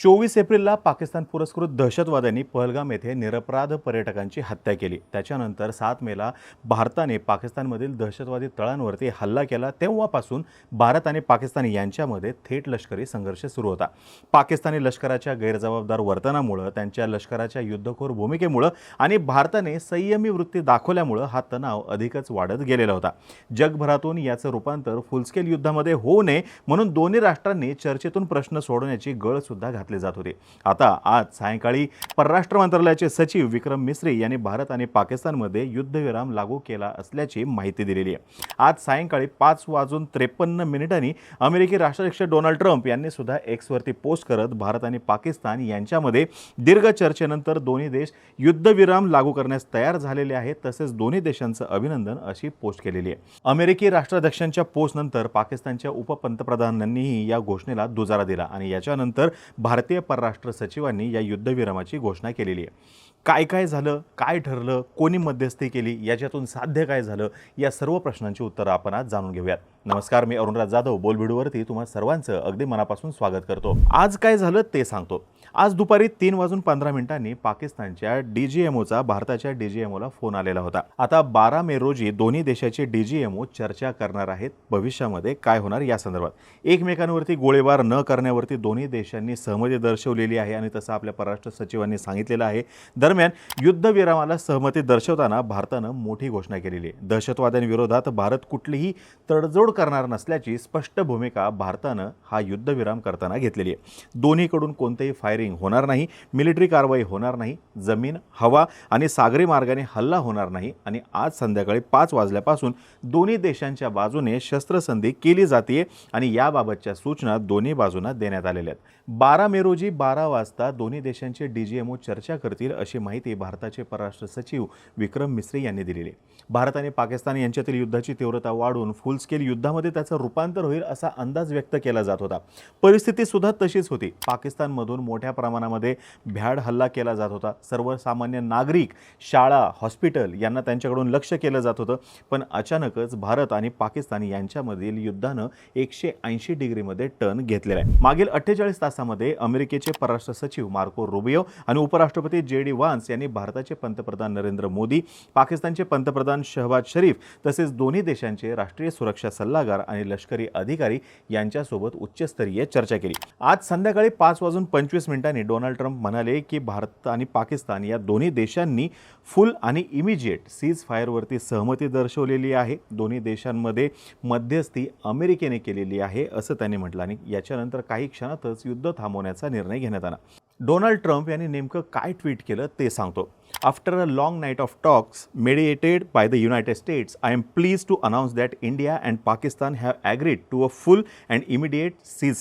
चोवीस एप्रिलला पाकिस्तान पुरस्कृत दहशतवाद्यांनी पहलगाम येथे निरपराध पर्यटकांची हत्या केली. त्याच्यानंतर सात मेला भारताने पाकिस्तानमधील दहशतवादी तळांवरती हल्ला केला. तेव्हापासून भारत आणि पाकिस्तान यांच्यामध्ये थेट लष्करी संघर्ष सुरू होता. पाकिस्तानी लष्कराच्या गैरजबाबदार वर्तनामुळं त्यांच्या लष्कराच्या युद्धखोर भूमिकेमुळं आणि भारताने संयमी वृत्ती दाखवल्यामुळं हा तणाव अधिकच वाढत गेलेला होता. जगभरातून याचं रूपांतर फुलस्केल युद्धामध्ये होऊ नये म्हणून दोन्ही राष्ट्रांनी चर्चेतून प्रश्न सोडवण्याची गळसुद्धा घातली. घातले जात होते. आता आज सायंकाळी परराष्ट्र मंत्रालयाचे सचिव विक्रम मिस्री यांनी भारत आणि पाकिस्तानमध्ये युद्धविराम लागू केला असल्याची माहिती दिलेली आहे. आज सायंकाळी पाच वाजून त्रेपन्न मिनिटांनी अमेरिकी राष्ट्राध्यक्ष डोनाल्ड ट्रम्प यांनी सुद्धा एक्सवरती पोस्ट करत भारत आणि पाकिस्तान यांच्यामध्ये दीर्घ चर्चेनंतर दोन्ही देश युद्धविराम लागू करण्यास तयार झालेले आहेत तसेच दोन्ही देशांचं अभिनंदन अशी पोस्ट केलेली आहे. अमेरिकी राष्ट्राध्यक्षांच्या पोस्टनंतर पाकिस्तानच्या उपपंतप्रधानांनीही या घोषणेला दुजारा दिला आणि याच्यानंतर भारत भारतीय परराष्ट्र सचिवांनी या युद्धविरामाची घोषणा केलेली आहे. काय काय झालं काय ठरलं कोणी मध्यस्थी केली याच्यातून साध्य काय झालं या सर्व प्रश्नांची उत्तरं आपण आज जाणून घेऊयात. नमस्कार मी अरुणराज जाधव बोल तुम्हाला तुम्हा सर्वांचं अगदी मनापासून स्वागत करतो. आज काय झालं ते सांगतो. आज दुपारी तीन वाजून पंधरा मिनिटांनी पाकिस्तानच्या डी जी एम ओचा भारताच्या डी जी एम ओला फोन आलेला होता. आता बारा मे रोजी दोन्ही देशाचे डी जी एम ओ चर्चा करणार आहेत भविष्यामध्ये काय होणार या संदर्भात. एकमेकांवरती गोळीबार न करण्यावरती दोन्ही देशांनी सहमती दर्शवलेली आहे आणि तसं आपल्या परराष्ट्र सचिवांनी सांगितलेलं आहे. दरम्यान युद्धविरामाला सहमती दर्शवताना भारतानं मोठी घोषणा केलेली आहे. दहशतवाद्यांविरोधात भारत कुठलीही तडजोड करणार नसल्याची स्पष्ट भूमिका भारतानं हा युद्धविराम करताना घेतलेली आहे. दोन्हीकडून कोणतेही फायरिंग होणार नाही मिलिटरी कारवाई होणार नाही जमीन हवा आणि सागरी मार्गाने हल्ला होणार नाही आणि आज संध्याकाळी पाच वाजल्यापासून दोन्ही देशांच्या बाजूने शस्त्रसंधी केली जाते आणि याबाबतच्या सूचना दोन्ही बाजूंना देण्यात आलेल्या आहेत. बारा मे रोजी बारा वाजता दोन्ही देशांचे डीजीएमओ चर्चा करतील अशी माहिती भारताचे परराष्ट्र सचिव विक्रम मिस्री यांनी दिलेली भारत आणि पाकिस्तान यांच्यातील युद्धाची तीव्रता वाढून फुल स्केल युद्धामध्ये त्याचं रूपांतर होईल असा अंदाज व्यक्त केला जात होता. परिस्थिती सुद्धा तशीच होती. पाकिस्तानमधून मोठ्या प्रमाणामध्ये भ्याड हल्ला केला जात होता. सर्वसामान्य नागरिक शाळा हॉस्पिटल यांना त्यांच्याकडून लक्ष केलं जात होतं. पण अचानकच भारत आणि पाकिस्तान यांच्यामधील युद्धानं एकशे ऐंशी डिग्रीमध्ये टर्न घेतलेला आहे. मागील अठ्ठेचाळीस तासामध्ये अमेरिकेचे परराष्ट्र सचिव मार्को रुबियो आणि उपराष्ट्रपती जे डी वान्स यांनी भारताचे पंतप्रधान नरेंद्र मोदी पाकिस्तानचे पंतप्रधान शहबाज शरीफ तसेच दोन्ही देशांचे राष्ट्रीय सुरक्षा सल्लागार आणि लष्करी अधिकारी यांच्यासोबत उच्चस्तरीय चर्चा केली. आज संध्याकाळी पाच वाजून पंचवीस मिनिटांनी डोनाल्ड ट्रम्प म्हणाले की भारत आणि पाकिस्तान या दोन्ही देशांनी फुल आणि इमिजिएट सीज फायरवरती सहमती दर्शवलेली आहे. दोन्ही देशांमध्ये मध्यस्थी अमेरिकेने केलेली आहे असं त्यांनी म्हटलं आणि याच्यानंतर काही क्षणातच युद्ध थांबवण्याचा निर्णय घेण्यात आला. डोनाल्ड ट्रम्प यांनी नेमकं काय ट्विट केलं ते सांगतो. after a long night of talks mediated by the United States I am pleased to announce that India and Pakistan have agreed to a full and immediate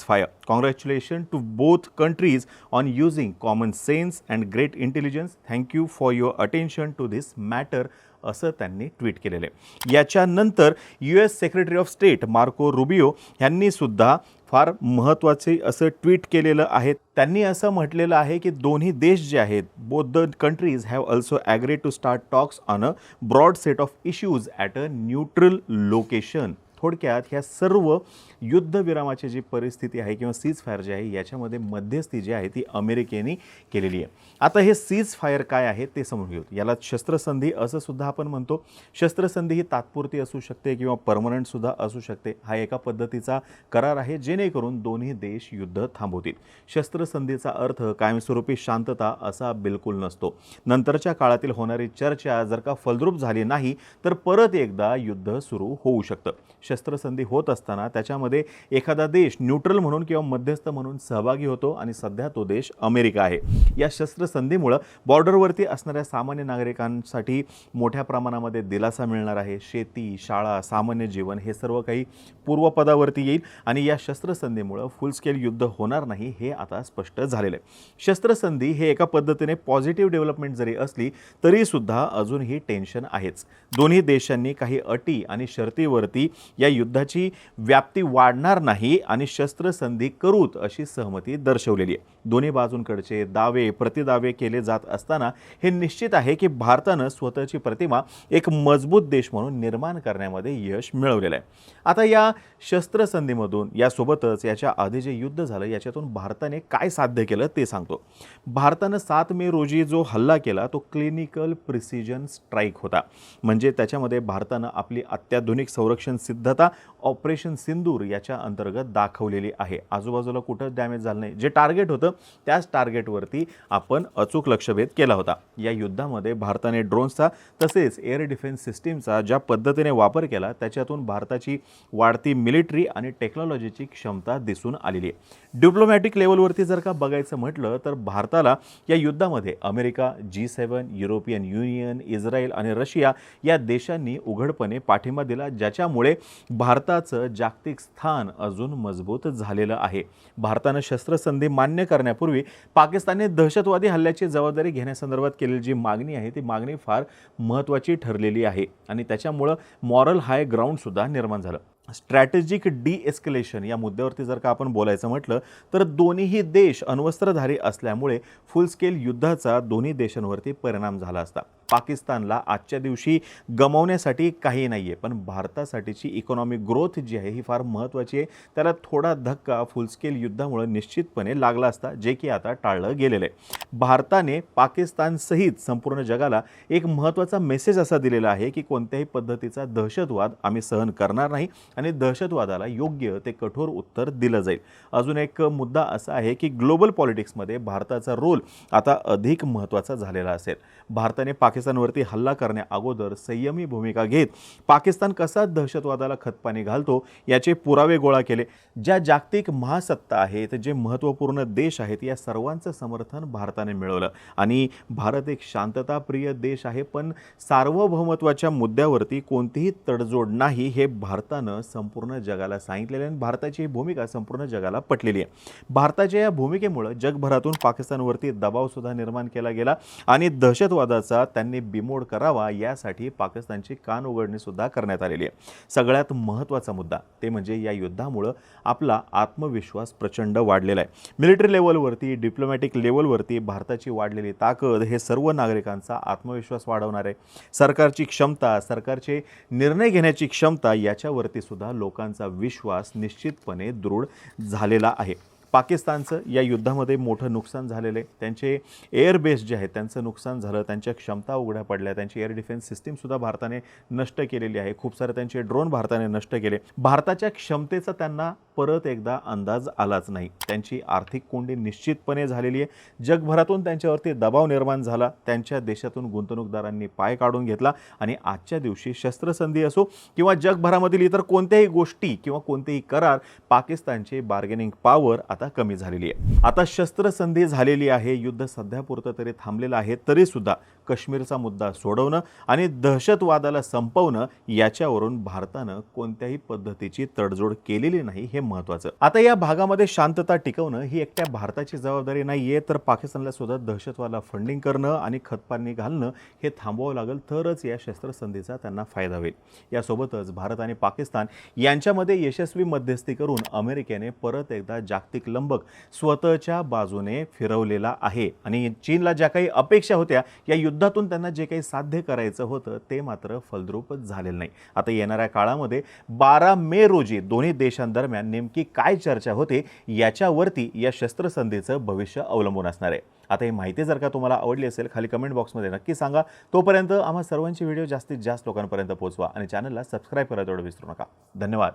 ceasefire congratulation to both countries on using common sense and great intelligence thank you for your attention to this matter असं त्यांनी tweet केलेलं आहे याच्यानंतर U S secretary of state Marco Rubio यांनी सुद्धा फार महत्त्वाचे असं ट्विट केलेलं आहे त्यांनी असं म्हटलेलं आहे की दोन्ही देश जे आहेत both the countries have have also agreed to start talks on a broad set of issues at a neutral location. थोडक्यात ह्या सर्व युद्धविरामाची जी परिस्थिती आहे किंवा सीज फायर जी आहे याच्यामध्ये मध्यस्थी जी आहे ती अमेरिकेने केलेली आहे. आता हे सीज फायर काय आहे ते समजून घेऊ याला शस्त्रसंधी असं सुद्धा आपण म्हणतो. शस्त्रसंधी ही तात्पुरती असू शकते किंवा परमनंटसुद्धा असू शकते. हा एका पद्धतीचा करार आहे जेणेकरून दोन्ही देश युद्ध थांबवतील. शस्त्रसंधीचा अर्थ कायमस्वरूपी शांतता असा बिलकुल नसतो. नंतरच्या काळातील होणारी चर्चा जर का फलद्रूप झाली नाही तर परत एकदा युद्ध सुरू होऊ शकतं. शस्त्रसंधी होत असताना त्याच्यामध्ये एखादा देश न्यूट्रल म्हणून किंवा मध्यस्थ म्हणून सहभागी होतो आणि सध्या तो देश अमेरिका आहे. या शस्त्रसंधीमुळं बॉर्डरवरती असणाऱ्या सामान्य नागरिकांसाठी मोठ्या प्रमाणामध्ये दिलासा मिळणार आहे. शेती शाळा सामान्य जीवन हे सर्व काही पूर्वपदावरती येईल आणि या शस्त्रसंधीमुळं फुल स्केल युद्ध होणार नाही हे आता स्पष्ट झालेलं आहे. शस्त्रसंधी हे एका पद्धतीने पॉझिटिव्ह डेव्हलपमेंट जरी असली तरीसुद्धा अजूनही टेन्शन आहेच. दोन्ही देशांनी काही अटी आणि शर्तीवरती या युद्धाची व्याप्ती वाढणार नाही आणि शस्त्रसंधी करूत अशी सहमती दर्शवलेली आहे. दोन्ही बाजूंकडचे दावे प्रतिदावे केले जात असताना हे निश्चित आहे की भारतानं स्वतःची प्रतिमा एक मजबूत देश म्हणून निर्माण करण्यामध्ये यश मिळवलेलं आहे. आता या शस्त्रसंधीमधून यासोबतच याच्या आधी जे युद्ध झालं याच्यातून भारताने काय साध्य केलं ते सांगतो. भारतानं सात मे रोजी जो हल्ला केला तो क्लिनिकल प्रिसिजन स्ट्राईक होता. म्हणजे त्याच्यामध्ये भारतानं आपली अत्याधुनिक संरक्षण सिद्ध सिद्धता ऑपरेशन सिंदूर याच्या अंतर्गत दाखवलेली आहे. आजूबाजूला कुठं डॅमेज झालं नाही. जे टार्गेट होतं त्याच टार्गेटवरती आपण अचूक लक्षभेद केला होता. या युद्धामध्ये भारताने ड्रोन्सचा तसेच एअर डिफेन्स सिस्टीमचा ज्या पद्धतीने वापर केला त्याच्यातून भारताची वाढती मिलिटरी आणि टेक्नॉलॉजीची क्षमता दिसून आलेली आहे. डिप्लोमॅटिक लेवलवरती जर का बघायचं म्हटलं तर भारताला या युद्धामध्ये America G seven European Union Israel आणि रशिया या देशांनी उघडपणे पाठिंबा दिला ज्याच्यामुळे भारताचं जागतिक स्थान अजून मजबूत झालेलं आहे. भारतानं शस्त्रसंधी मान्य करण्यापूर्वी पाकिस्तानने दहशतवादी हल्ल्याची जबाबदारी घेण्यासंदर्भात केलेली जी मागणी आहे ती मागणी फार महत्त्वाची ठरलेली आहे आणि त्याच्यामुळं मॉरल हाय ग्राउंडसुद्धा निर्माण झालं. स्ट्रॅटेजिक डी एस्केलेशन या मुद्द्यावरती जर का आपण बोलायचं म्हटलं तर दोन्हीही देश अण्वस्त्रधारी असल्यामुळे फुल स्केल युद्धाचा दोन्ही देशांवरती परिणाम झाला असता. पाकिस्तानला आजच्या दिवशी गमावण्यासाठी काही नाही आहे पण भारतासाठीची इकॉनॉमिक ग्रोथ जी आहे ही फार महत्त्वाची आहे. त्याला थोडा धक्का फुलस्केल युद्धामुळे निश्चितपणे लागला असता जे की आता टाळलं गेलेलं आहे. भारताने पाकिस्तानसहित संपूर्ण जगाला एक महत्त्वाचा मेसेज असा दिलेला आहे की कोणत्याही पद्धतीचा दहशतवाद आम्ही सहन करणार नाही आणि दहशतवादाला योग्य ते कठोर उत्तर दिलं जाईल. अजून एक मुद्दा असा आहे की ग्लोबल पॉलिटिक्समध्ये भारताचा रोल आता अधिक महत्त्वाचा झालेला असेल. भारताने पाकिस्तानवरती हल्ला करण्याअगोदर संयमी भूमिका घेत पाकिस्तान कसा दहशतवादाला खतपाणी घालतो याचे पुरावे गोळा केले. ज्या जागतिक महासत्ता आहेत जे महत्त्वपूर्ण देश आहेत या सर्वांचं समर्थन भारताने मिळवलं. आणि भारत एक शांतताप्रिय देश आहे पण सार्वभौमत्वाच्या मुद्द्यावरती कोणतीही तडजोड नाही हे भारतानं संपूर्ण जगाला सांगितलेले आणि भारताची ही भूमिका संपूर्ण जगाला पटलेली आहे. भारताच्या या भूमिकेमुळं जगभरातून पाकिस्तानवरती दबावसुद्धा निर्माण केला गेला आणि दहशतवादाचा त्यांनी बिमोड करावा यासाठी पाकिस्तानची कान उघडणीसुद्धा करण्यात आलेली आहे. सगळ्यात महत्त्वाचा मुद्दा ते म्हणजे या युद्धामुळं आपला आत्मविश्वास प्रचंड वाढलेला आहे. मिलिटरी लेवलवरती डिप्लोमॅटिक लेवलवरती भारताची वाढलेली ताकद हे सर्व नागरिकांचा आत्मविश्वास वाढवणार आहे. सरकारची क्षमता सरकारचे निर्णय घेण्याची क्षमता याच्यावरती सुद्धा लोकांचा विश्वास निश्चितपणे दृढ झालेला आहे. पाकिस्तानचं या युद्धामध्ये मोठं नुकसान झालेलं आहे. त्यांचे एअर बेस जे आहेत त्यांचं नुकसान झालं त्यांच्या क्षमता उघड्या पडल्या त्यांची एअर डिफेन्स सिस्टीमसुद्धा भारताने नष्ट केलेली आहे. खूप सारे त्यांचे ड्रोन भारताने नष्ट केले. भारताच्या क्षमतेचा त्यांना परत एकदा अंदाज आलाच नाही. त्यांची आर्थिक कोंडी निश्चितपणे झालेली आहे. जगभरातून त्यांच्यावरती दबाव निर्माण झाला. त्यांच्या देशातून गुंतवणूकदारांनी पाय काढून घेतला. आणि आजच्या दिवशी शस्त्रसंधी असो किंवा जगभरामधील इतर कोणत्याही गोष्टी किंवा कोणतेही करार पाकिस्तानचे बार्गेनिंग पॉवर आता कमी झालेली आहे. आता शस्त्रसंधी झालेली आहे युद्ध सध्यापुरतं तरी थांबलेलं आहे तरीसुद्धा काश्मीरचा मुद्दा सोडवणं आणि दहशतवादाला संपवणं याच्यावरून भारतानं कोणत्याही पद्धतीची तडजोड केलेली नाही हे महत्त्वाचं आता या भागामध्ये शांतता टिकवणं ही एकट्या भारताची जबाबदारी नाही आहे तर पाकिस्तानला सुद्धा दहशतवादाला फंडिंग करणं आणि खतपाणी घालणं हे थांबवावं लागेल तरच या शस्त्रसंधीचा त्यांना फायदा होईल. यासोबतच भारत आणि पाकिस्तान यांच्यामध्ये यशस्वी मध्यस्थी करून अमेरिकेने परत एकदा जागतिक लंबक स्वतःच्या बाजूने फिरवलेला आहे. आणि चीनला ज्या काही अपेक्षा होत्या या युद्ध युद्धातून त्यांना जे काही साध्य करायचं होतं ते मात्र फलद्रूपच झालेलं नाही. आता येणाऱ्या काळामध्ये बारा मे रोजी दोन्ही देशांदरम्यान नेमकी काय चर्चा होते याच्यावरती या शस्त्रसंधीचं भविष्य अवलंबून असणार आहे. आता ही माहिती जर का तुम्हाला आवडली असेल खाली कमेंट बॉक्समध्ये नक्की सांगा. तोपर्यंत आम्हा सर्वांची व्हिडिओ जास्तीत जास्त लोकांपर्यंत पोहोचवा आणि चॅनलला सबस्क्राईब करायला तेवढं विसरू नका. धन्यवाद.